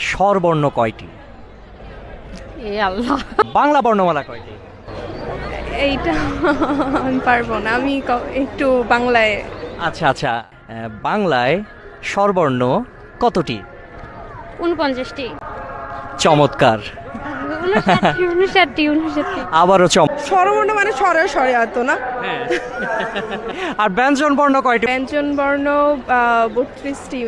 স্বরবর্ণ কয়টি? এ আল্লাহ। বাংলা বর্ণমালা কয়টি? এইটা আমি পারব না আমি একটু বাংলায়। আচ্ছা আচ্ছা বাংলায় স্বরবর্ণ কতটি? উনপঞ্চাশটি চমৎকার। আবারও চম স্বরবর্ণ মানে স্বরে স্বরে আতো না আর ব্যঞ্জন বর্ণ কয়টি? ব্যঞ্জন বর্ণ বত্রিশটি।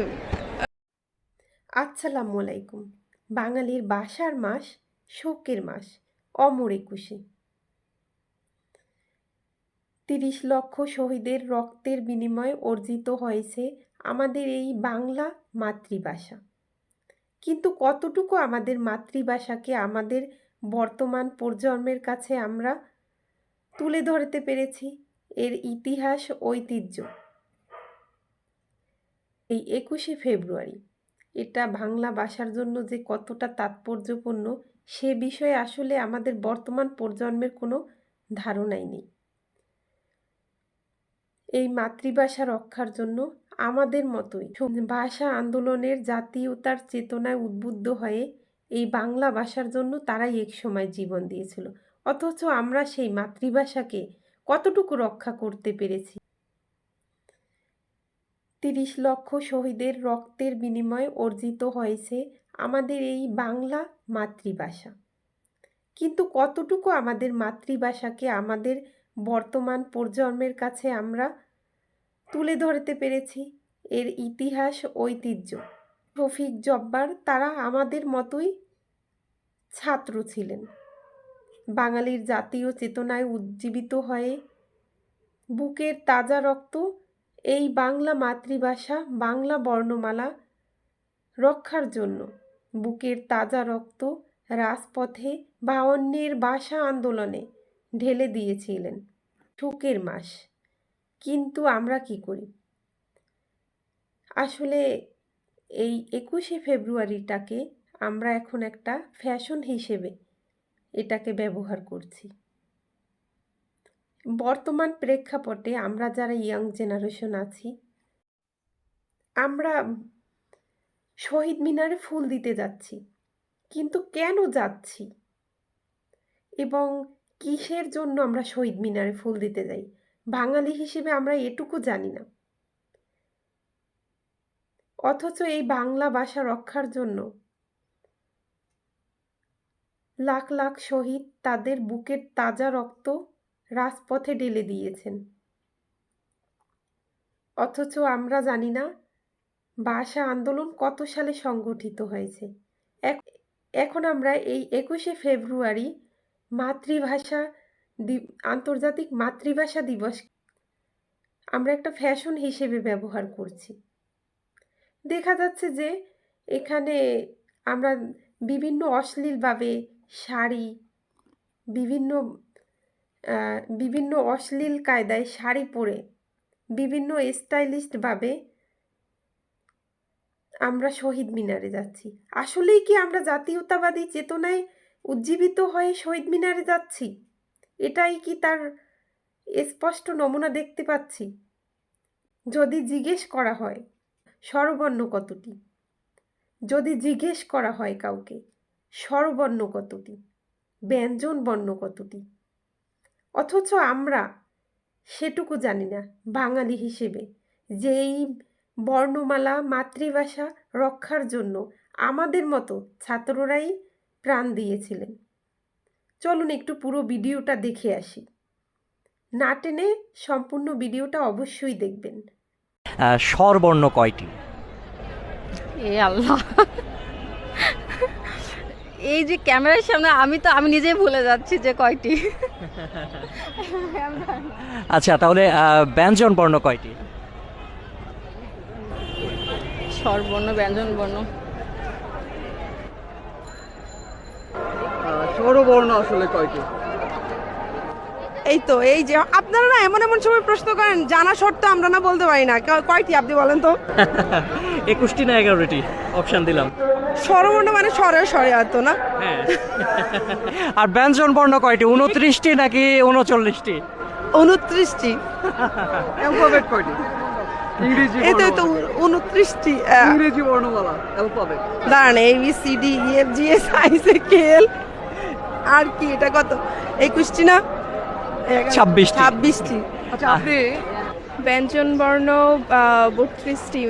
আসসালামু আলাইকুম। বাঙালির বাসার মাস শোকের মাস, অমর একুশে। তিরিশ লক্ষ শহীদের রক্তের বিনিময়ে অর্জিত হয়েছে আমাদের এই বাংলা মাতৃভাষা। কিন্তু কতটুকু আমাদের মাতৃভাষাকে আমাদের বর্তমান প্রজন্মের কাছে আমরা তুলে ধরতে পেরেছি, এর ইতিহাস ঐতিহ্য। এই একুশে ফেব্রুয়ারি এটা বাংলা ভাষার জন্য যে কতটা তাৎপর্যপূর্ণ, সে বিষয়ে আসলে আমাদের বর্তমান প্রজন্মের কোনো ধারণাই নেই। এই মাতৃভাষা রক্ষার জন্য আমাদের মতোই ভাষা আন্দোলনের জাতীয়তার চেতনায় উদ্বুদ্ধ হয়ে এই বাংলা ভাষার জন্য তারাই এক সময় জীবন দিয়েছিল। অথচ আমরা সেই মাতৃভাষাকে কতটুকু রক্ষা করতে পেরেছি? তিরিশ লক্ষ শহীদের রক্তের বিনিময়ে অর্জিত হয়েছে আমাদের এই বাংলা মাতৃভাষা। কিন্তু কতটুকু আমাদের মাতৃভাষাকে আমাদের বর্তমান প্রজন্মের কাছে আমরা তুলে ধরতে পেরেছি, এর ইতিহাস, ঐতিহ্য। রফিক জব্বার তারা আমাদের মতোই ছাত্র ছিলেন। বাঙালির জাতীয় চেতনায় উজ্জীবিত হয়ে বুকের তাজা রক্ত এই বাংলা মাতৃভাষা, বাংলা বর্ণমালা রক্ষার জন্য। বুকের তাজা রক্ত রাজপথে বা অন্যের ভাষা আন্দোলনে ঢেলে দিয়েছিলেন শোকের মাস। কিন্তু আমরা কি করি? আসলে এই একুশে ফেব্রুয়ারিটাকে আমরা এখন একটা ফ্যাশন হিসেবে এটাকে ব্যবহার করছি। বর্তমান প্রেক্ষাপটে আমরা যারা ইয়াং জেনারেশন আছি, আমরা শহীদ মিনারে ফুল দিতে যাচ্ছি, কিন্তু কেন যাচ্ছি? এবং কিসের জন্য আমরা শহীদ মিনারে ফুল দিতে যাই? বাঙালি হিসেবে আমরা এটুকু জানি না। অথচ এই বাংলা ভাষা রক্ষার জন্য লাখ লাখ শহীদ তাদের বুকের তাজা রক্ত রাজপথে ঢেলে দিয়েছেন। অথচ আমরা জানি না ভাষা আন্দোলন কত সালে সংগঠিত হয়েছে। এখন আমরা এই একুশে ফেব্রুয়ারি মাতৃভাষা আন্তর্জাতিক মাতৃভাষা দিবস আমরা একটা ফ্যাশন হিসেবে ব্যবহার করছি। দেখা যাচ্ছে যে এখানে আমরা বিভিন্ন অশ্লীলভাবে শাড়ি, বিভিন্ন বিভিন্ন অশ্লীল কায়দায় শাড়ি পরে বিভিন্ন স্টাইলিশভাবে আমরা শহীদ মিনারে যাচ্ছি। আসলেই কি আমরা জাতীয়তাবাদী চেতনায় উজ্জীবিত হয়ে শহীদ মিনারে যাচ্ছি? এটাই কি তার স্পষ্ট নমুনা দেখতে পাচ্ছি? যদি জিজ্ঞেস করা হয়, স্বরবর্ণ কতটি? যদি জিজ্ঞেস করা হয় কাউকে, স্বরবর্ণ কতটি? ব্যঞ্জন বর্ণ কতটি? অথচ আমরা সেটুকু জানি না বাঙালি হিসেবে যে এই বর্ণমালা মাতৃভাষা রক্ষার জন্য আমাদের মতো ছাত্ররাই প্রাণ দিয়েছিলেন। চলুন একটু পুরো ভিডিওটা দেখে আসি। না টেনে সম্পূর্ণ ভিডিওটা অবশ্যই দেখবেন। স্বরবর্ণ কয়টি? এ আল্লাহ। এই যে ক্যামেরার সামনে আমি তো আমি নিজেই ভুলে যাচ্ছি যে কয়টি। আচ্ছা তাহলে ব্যঞ্জন বর্ণ কয়টি? স্বরবর্ণ ব্যঞ্জন বর্ণ স্বরবর্ণ আসলে কয়টি? এই তো এই যে আপনারা না এমন এমন সময় প্রশ্ন করেন জানা শর্ত আমরা না বলতে পারি না। কয়টি আপনি বলেন তো? একুশটি না এগারোটি? অপশন দিলাম। স্বরবর্ণ মানে স্বরে স্বরে আতো না? হ্যাঁ। আর ব্যঞ্জন বর্ণ কয়টি? উনত্রিশটি নাকি উনচল্লিশটি? উনত্রিশটি। অ্যালফাবেট কয়টি? ইংরেজি এই তো উনত্রিশটি ইংরেজি বর্ণমালা অ্যালফাবেট। দাঁড়ান A B C D E F G S I say K L আর কি এটা কত? একুশটি না? ছাব্বিশটি। ছাব্বিশটি। আচ্ছা আপনি ব্যঞ্জন বর্ণ বত্রিশটি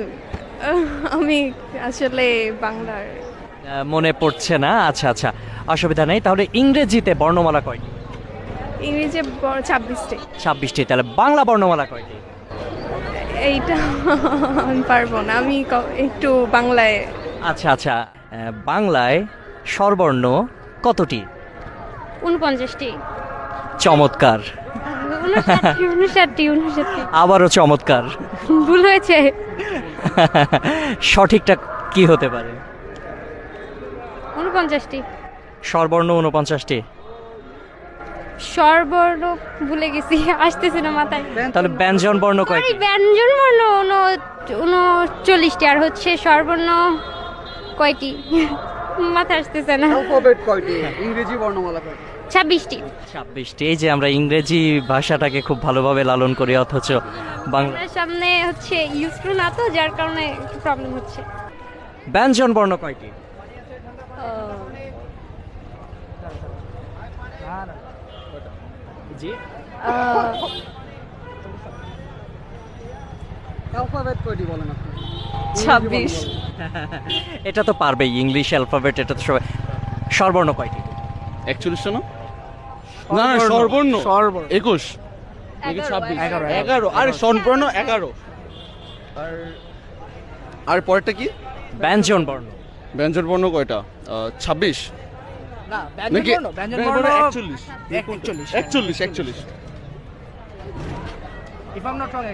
আমি আসলে বাংলার। মনে পড়ছে না। আচ্ছা আচ্ছা অসুবিধা নেই। তাহলে ইংরেজিতে বর্ণমালা কয়টি? ইংরেজি ছাব্বিশটি। ছাব্বিশটি তাহলে বাংলা বর্ণমালা কয়টি? এইটা আমি পারব না। আমি একটু বাংলায়। আচ্ছা আচ্ছা বাংলায় স্বরবর্ণ কতটি? উনপঞ্চাশটি চমৎকার। আবারও চমৎকার। ভুল হয়েছে। সঠিকটা কি হতে পারে? উনপঞ্চাশটি স্বরবর্ণ উনপঞ্চাশটি স্বরবর্ণ ভুলে গেছি আসতেছে না মাথায়। তাহলে ব্যঞ্জন বর্ণ ব্যঞ্জন বর্ণ উন- উনচল্লিশটি আর হচ্ছে স্বরবর্ণ কয়টি? মাথায় আসতেছে না। অ্যালফাবেট কয়টি? ইংরেজি বর্ণমালা কয়টি? ছাব্বিশটি। ছাব্বিশটি এই যে আমরা ইংরেজি ভাষাটাকে খুব ভালোভাবে লালন করি অথচ বাংলা সামনে হচ্ছে ইউজ টু না তো যার কারণে একটু প্রবলেম হচ্ছে। ব্যঞ্জন বর্ণ কয়টি? জি। অ্যালফাবেট কয়টি বলেন আপনি? ছাব্বিশ। এটা তো পারবেই ইংলিশ অ্যালফাবেট এটা তো সবাই স্বরবর্ণ কয়টি? একচল্লিশটা না? না না সর্বর্ণ। সর্বর্ণ। একুশ। ছাব্বিশ। এগারো আরে স্বর্ণবর্ণ এগারো। আর আর পরেরটা কি? ব্যঞ্জন বর্ণ। ব্যঞ্জন বর্ণ কয়টা? ছাব্বিশ। নাকি ব্যঞ্জন বর্ণ ব্যঞ্জন ব্যঞ্জন বর্ণ বর্ণ একচল্লিশ। একচল্লিশ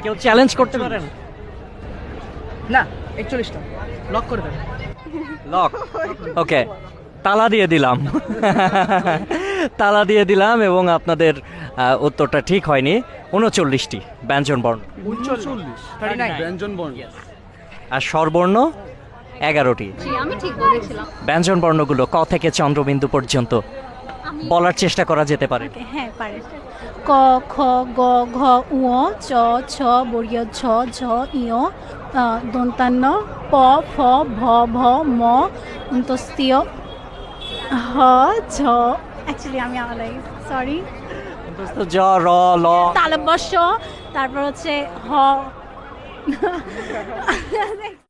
কেউ চ্যালেঞ্জ করতে পারেন? না একচল্লিশটা। লক করে দেন। লক ওকে তালা দিয়ে দিলাম। তালা দিয়ে দিলাম এবং আপনাদের উত্তরটা ঠিক হয়নি। উনচল্লিশটি ব্যঞ্জন বর্ণ। উনচল্লিশ? থার্টি নাইন ব্যঞ্জন আর স্বরবর্ণ এগারোটি। জি আমি ঠিক বলেছিলাম। ব্যঞ্জন বর্ণগুলো ক থেকে চন্দ্রবিন্দু পর্যন্ত বলার চেষ্টা করা যেতে পারে। হ্যাঁ পারে। ক খ গ ঘ উ চ ছ বর্গীয় ছ ঝ ইয় দন্তান্ন প ফ ভ ভ ম অন্তস্তীয় হ ঝ অ্যাকচুয়ালি আমি আলাই সরি জ র ল তালব্যস্য তারপর হচ্ছে হ।